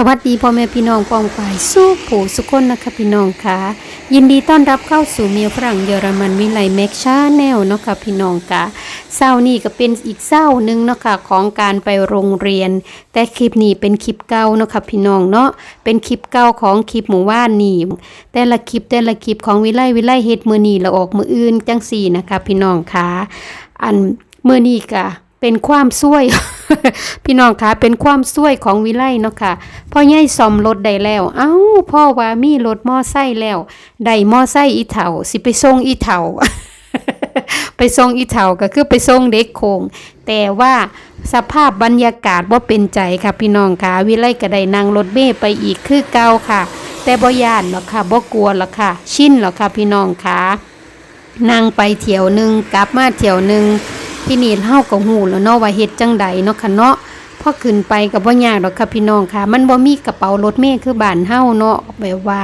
สวัสดีพ่อแม่พี่น้องปองไปายสู้ผู้สุคนนะคะพี่น้องค่ะยินดีต้อนรับเข้าสู่เมียฝรั่งเยอรมันวิไลแม็กชาแนลเนาะค่ะพี่น้องค่ะเศร้านี่ก็เป็นอีกเศร้าหนึ่งเนาะค่ะของการไปโรงเรียน แต่คลิปนี้เป็นคลิปเก่าเนาะค่ะพี่น้องเนาะเป็นคลิปเก่าของคลิปหมู่ว่านนี่แต่ละคลิปแต่ละคลิปของวิไลวิไลเฮ็ดมือนี้เราออกมืออื่นจังสี่นะคะพี่น้องค่ะอันมือนี้ก็เป็นความช่วย พี่น้องคะเป็นความช่วยของวิไลเนาะค่ะพ่อใหญ่ซ่อมรถได้แล้ว เอ้าพ่อว่ามีรถมอไซค์แล้วได้มอไซค์อีเถาสิไปส่งอีเถาไปส่งอีเถาก็คือไปส่งเด็กโคง แต่ว่าสภาพบรรยากาศว่าเป็นใจค่ะพี่น้องค่ะ วิไลก็ได้นั่งรถเมล์ไปอีกคือเก่าค่ะ แต่บ่ย่านหรอกค่ะบ่กลัวหรอกค่ะ ชินหรอกค่ะพี่น้องค่ะนั่งไปเที่ยวหนึ่งกลับมาเที่ยวหนึ่ง ที่นี่เฮาก็ฮู้แล้วเนาะว่าเฮ็ดจังใดเนาะค่ะเนาะพอขึ้นไปก็บ่ยากดอกค่ะพี่น้องค่ะ มันบ่มีกระเป๋ารถเมล์คือบ้านเฮาเนาะแบบว่า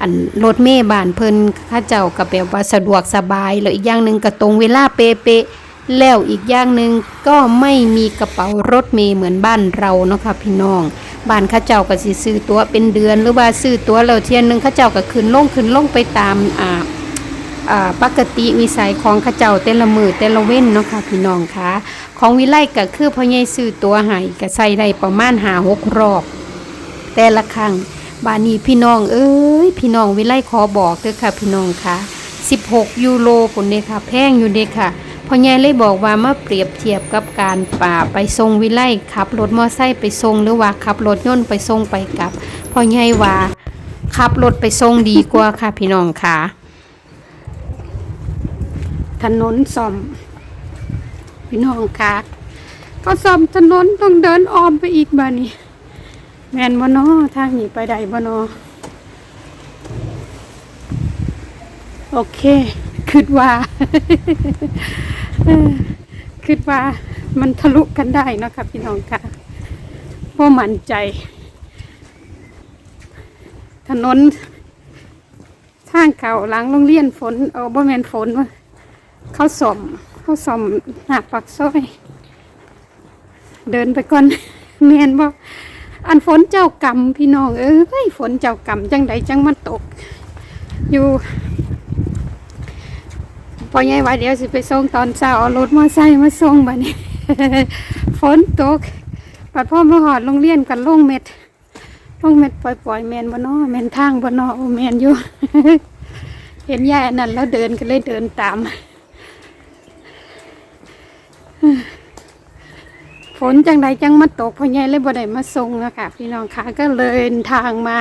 อันรถเมล์บ้านเพิ่นเขาเจ้าก็แบบว่าสะดวกสบายแล้วอีกอย่างหนึงก็ตรงเวลาเป๊ะๆแล้วอีกอย่างหนึ่งก็ไม่มีกระเป๋ารถเมล์เหมือนบ้านเราเนาะค่ะพี่น้องบ้านข้าเจ้าก็สิซื้อตัวเป็นเดือนหรือว่าซื้อตัวแล้วเที่ยหนึ่งข้าเจ้าก็ขึ้นลงขึ้นลงไปตามอาอ่า ปกติวิสัยของข้าเจ้าแต่ละมือแต่ละเว้นเนาะค่ะพี่น้องคะของวิไลก็คือพ่อใหญ่ซื้อตัวให้ก็ใส่ได้ประมาณหาหกรอบ แต่ละครั้งบานี้พี่น้องเอ้ยพี่น้องวิไลขอบอกเด้อค่ะพี่น้องคะ16 ยูโรพุ่นเด้ค่ะ แพงอยู่เด้ค่ะพ่อใหญ่เลยบอกว่ามาเปรียบเทียบกับการป่าไปส่งวิไลขับรถมอไซค์ไปส่งหรือว่าขับรถยนต์ไปส่งไปกลับพ่อใหญ่ว่าขับรถไปส่งดีกว่าค่ะพี่น้องค่ะ ถนนซ่อมพี่น้องค่ะก็ซ่อมถนนต้องเดินอ้อมไปอีกบ้านี้แมนบ่นอทางนี้ไปได้บ่นอโอเคคิดว่าคิดว่ามันทะลุกันได้นะคะพี่น้องค่ะเพราะมั่นใจ ถนนทางเก่าหลังโรงเรียนฝนเออบ่แมนฝนว่า ขาสมเขาสมหน้าปากซอยเดินไปก่อนแมนบ่อันฝนเจ้ากรรมพี่น้องเอ้ยฝนเจ้ากรรมจังใดจังมันตก อยู่ พอไงว่าเดี๋ยวสิไปส่งตอนเช้าเอารถมอไซค์มาส่งบัดนี้ฝนตกปัดพ่อมาหอดโรงเรียนกันลงเม็ดลงเม็ดปล่อยๆแมนบ่นอแมนทางบ่นอโอ้แมนอยู่ เห็นยายอันนั้นแล้วเดินก็เลยเดินตาม ฝนจังใดจังมาตกพ่อใหญ่เลยบ่ได้มาส่งนะคะพี่น้องค่ะก็เลยเดินทางมา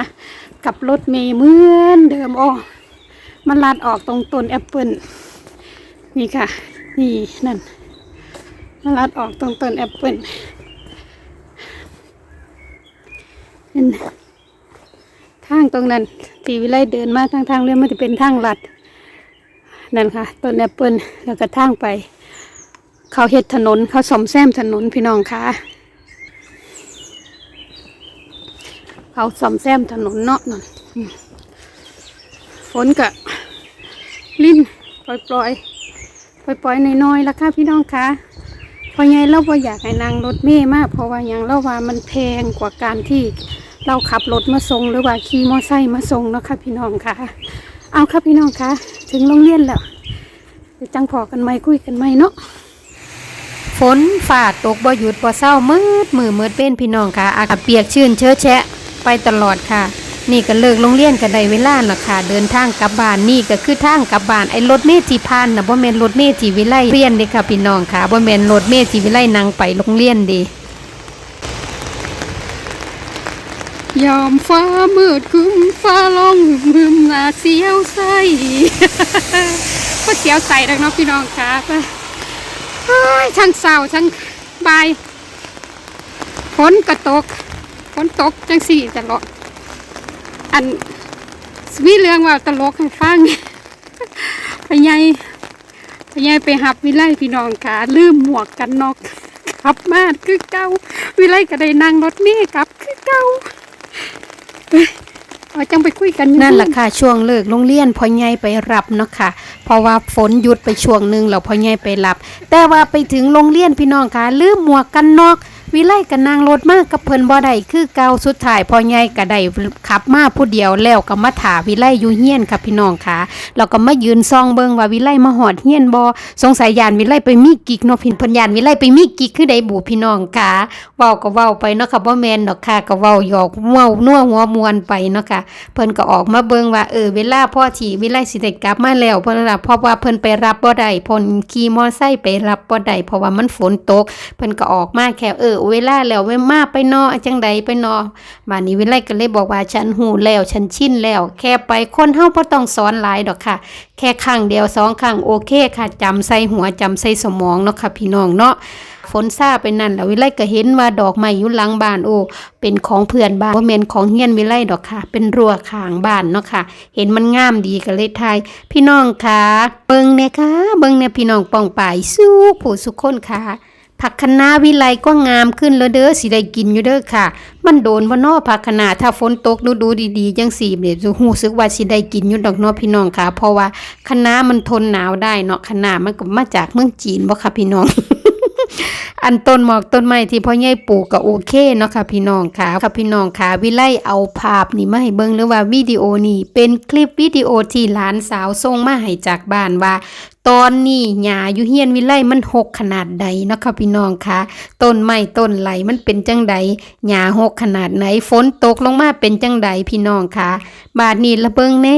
กับรถเมย์เหมือนเดิมโอ้มันลัดออกตรงต้นแอปเปิลนี่ค่ะ นี่นั่นมันลัดออกตรงต้นแอปเปิลนั่นทางตรงนั้นตีวิไลเดินมาทางทางเรียนมันจะเป็นทางลัดนั่นค่ะต้นแอปเปิลแล้วก็ทางไป เขาเฮ็ดถนนเขาสมแซมถนนพี่น้องคะเขาสมแซมถนนเนาะนั่นฝนกะลิ้นปล่อยปล่อยปล่อยปล่อยๆน้อยๆแล้วค่ะพี่น้องคะเพราะไงเราบ่าอยากให้นางรถเมย์มากเพราะว่าอย่างเราว่ามันแพงกว่าการที่เราขับรถมาส่งหรือว่าขี่มอไซค์มาส่งเนาะค่ะพี่น้องคะเอาค่ะพี่น้องคะถึงโรงเรียนแล้วเดี๋ยวจังพอกันไหมคุยกันไหมเนาะ ฝนฝ่าตกบ่หยุดบ่เศร้ามืดมือมืดเป็นพี่น้องค่ะอากาศเปียกชื้นเชื้อแฉะไปตลอดค่ะ นี่ก็เลิกโรงเรียนกันได้เวลาและค่ะ เดินทางกลับบ้านนี่ก็คือทางกลับบ้านไอ้รถเมล์ที่ผ่านนะบ่แมนรถเมล์ที่วิไลเรียนเด้ค่ะพี่น้องค่ะบ่แมนรถเมล์ที่วิไลนั่งไปโรงเรียนเด้ยอมฟ้ามืดคึ้มฟ้าลงมึมหน้าเสียวใสก็เสียวใสดังเนาะพี่น้องค่ะ ไปเฮ้ยทั้งเศร้าทั้งบายฝนก็ตกฝนตกจังสี่ตลอดอันมีเรื่องว่าตลกให้ฟังพยายพยายไปหับวิไลพี่น้องขาลืมหมวกกันน็อกขับมาคือเก่าวิไลก็ได้นั่งรถเมล์กลับคือเก่า เฮ้ยเอาจังไปคุยกันอยู่นั่นแหละค่ะช่วงเลิกโรงเรียนพ่อใหญ่ไปรับเนาะค่ะเพราะว่าฝนหยุดไปช่วงหนึ่งแล้วพ่อใหญ่ไปรับ แต่ว่าไปถึงโรงเรียนพี่น้องค่ะลืมหมวกกันน็อก วิไลกับนางรถมากกับเพิ่นบ่ได้คือเก่าสุดท้ายพ่อใหญ่ก็ได้ขับมาผู้เดียวแล้วก็มาถาวิไลอยู่เฮียนค่ะพี่น้องค่ะแล้วก็มายืนซองเบิ่งว่าวิไลมาหอดเฮียนบ่สงสัยยานวิไลไปมีกิกเนาะพี่เพิ่นยานวิไลไปมีกิกคือใดบูพี่น้องค่ะเว้าก็เว้าไปเนาะค่ะบ่แม่นดอกค่ะก็เว้าหยอกเว้านัวหัวมวนไปเนาะค่ะเพิ่นก็ออกมาเบิ่งว่าเออเวลาพ่อที่วิไลสิได้กลับมาแล้วเพิ่นว่าเพราะว่าเพิ่นไปรับบ่ได้เพิ่นขี่มอไซค์ไปรับบ่ได้เพราะว่ามันฝนตกเพิ่นก็ออกมาแค่เออเวลาแล้วเวมาไปนอจังใดไปนอมานี้วิไลก็เลยบอกว่าฉันหูแล้วฉันชินแล้ว แค่ไปคนเฮาบ่ต้องสอนหลายดอกค่ะ แค่ครั้งเดียวสองครั้งโอเคค่ะจำใส่หัวจำใส่สมองเนาะค่ะพี่น้องเนาะฝนซาไปนั่นแล้ววิไลก็เห็นว่าดอกไม้อยู่หลังบ้านโอ้เป็นของเพื่อนบ้านว่าแม่นของเฮียนวิไลดอกค่ะ เป็นรั้วข้างบ้านเนาะค่ะ เห็นมันงามดีก็เลยทายพี่น้องค่ะ เบิงเนี่ยค่ะ เบิงเนี่ยพี่น้องป้องป่ายสู้ผู้สุขคนค่ะ ผักคะน้าวิไลก็งามขึ้นแล้วเด้อสิได้กินอยู่เด้อค่ะ มันโดนบ่นอผักคะน้าถ้าฝนตกดูดูดีๆจังสี่เนี่ยจะรู้สึกว่าสิได้กินอยู่ดอกเนาะพี่น้องค่ะ เพราะว่าคะน้ามันทนหนาวได้เนาะคะน้ามันก็มาจากเมืองจีนบ่ค่ะพี่น้องอันต้นหมอกต้นไม้ที่พ่อใหญ่ปลูกก็โอเคเนาะค่ะพี่น้องค่ะค่ะพี่น้องค่ะ วิไลเอาภาพนี่มาให้เบิ่งหรือว่าวิดีโอนี่เป็นคลิปวิดีโอที่หลานสาวส่งมาให้จากบ้านว่า ตอนนี้หญ้าอยู่เฮียนวิไลมันหกขนาดใดเนาะค่ะพี่น้องคะต้นไม้ต้นไหลมันเป็นจังใดหญ้าหกขนาดไหนฝนตกลงมาเป็นจังใดพี่น้องคะบาดนี้ละเบิงแน่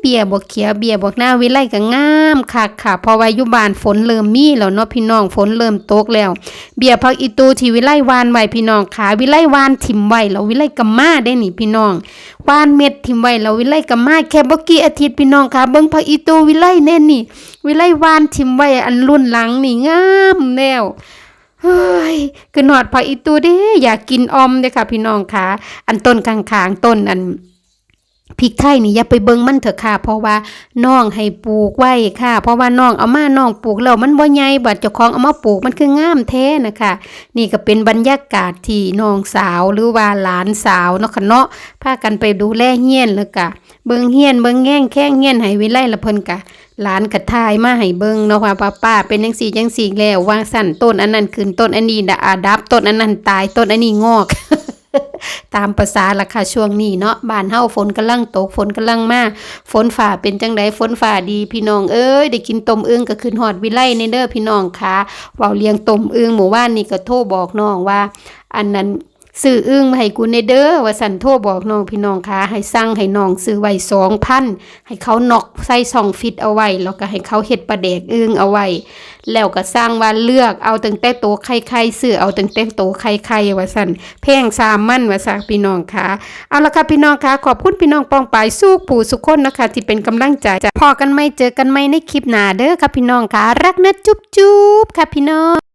เบียบวกเขียวเบียบวกหน้าวิไลก็งามคักค่ะพราะว่ายู่บ้านฝนเริ่มมีแล้วเนาะพี่น้องฝนเริ่มตกแล้ว เบียพักอีตูที่วิไลวานไว้พี่น้องขาวิไลวานถิ่มไว้แล้ววิไลก็มาได้นี่พี่น้องวานเม็ดถิ่มไว้แล้ววิไลก็มาแค่บ่กี่อาทิตย์พี่น้องคะเบิงพักอีตูวิไลแน่นี่วิไลวานถิ่มไว้อันรุ่นหลังนี่งามแนวเฮ้ยคือหนอดผักอีตูเด้อยากกินออมเด้ค่ะ พี่น้องค่ะ อันต้นข้างๆต้นอันพริกไทยนี่อย่าไปเบิ่งมันเถอะค่ะ เพราะว่าน้องให้ปลูกไว้ค่ะ เพราะว่าน้องเอามาน้องปลูกแล้วมันบ่ใหญ่บัดเจ้าของเอามาปลูกมันคืองามแท้นะคะ นี่ก็เป็นบรรยากาศที่น้องสาวหรือว่าหลานสาวเนาะค่ะเนาะพากันไปดูแลเฮียนแล้วก็เบิ่งเฮียนเบิ่งแง่งแข้งเฮียนให้วิไลละเพิ่นกะ หลานกระทายมาให้เบิ่งเนาะว่าป้าป้าเป็นจังสี่จังสี่แล้ววางสั่นต้นอันนั้นขึ้นต้นอันนี้ดะอาดับต้นอันนั้นตายต้นอันนี้งอกตามภาษาล่ะค่ะช่วงนี้เนาะบ้านเฮาฝนกำลังตกฝนกำลังมาฝนฝ่าเป็นจังไดฝนฝ่าดีพี่น้องเอ้ยได้กินต้มอึ่งก็ขึ้นฮอดวิไลในเด้อพี่น้องค่ะเว้าเลี้ยงต้มอึ่งหมู่บ้านนี่ก็โทรบอกน้องว่า อันนั้น ซื้ออึ้งมาให้กูในเด้อว่าสันโทรบอกน้องพี่น้องค่ะให้สั่งให้น้องซื้อไว้สองพันให้เขานอกใส่ซองฟิตเอาไว้ แล้วก็ให้เขาเฮ็ดปลาแดกอึ้งเอาไว้ แล้วก็สร้างว่าเลือกเอาตั้งแต่โตไข่ไข่ซื้อเอาตั้งแต่โตไข่ไข่ว่าสันแพงสามมั่นว่าสักพี่น้องค่ะเอาละค่ะพี่น้องค่ะขอบคุณพี่น้องปองปายสู้ผู้สุขคนนะคะ ที่เป็นกำลังใจพอกันไหมเจอกันไหมในคลิปหน้าเด้อค่ะพี่น้องค่ะรักนะจุ๊บจุ๊บค่ะพี่น้อง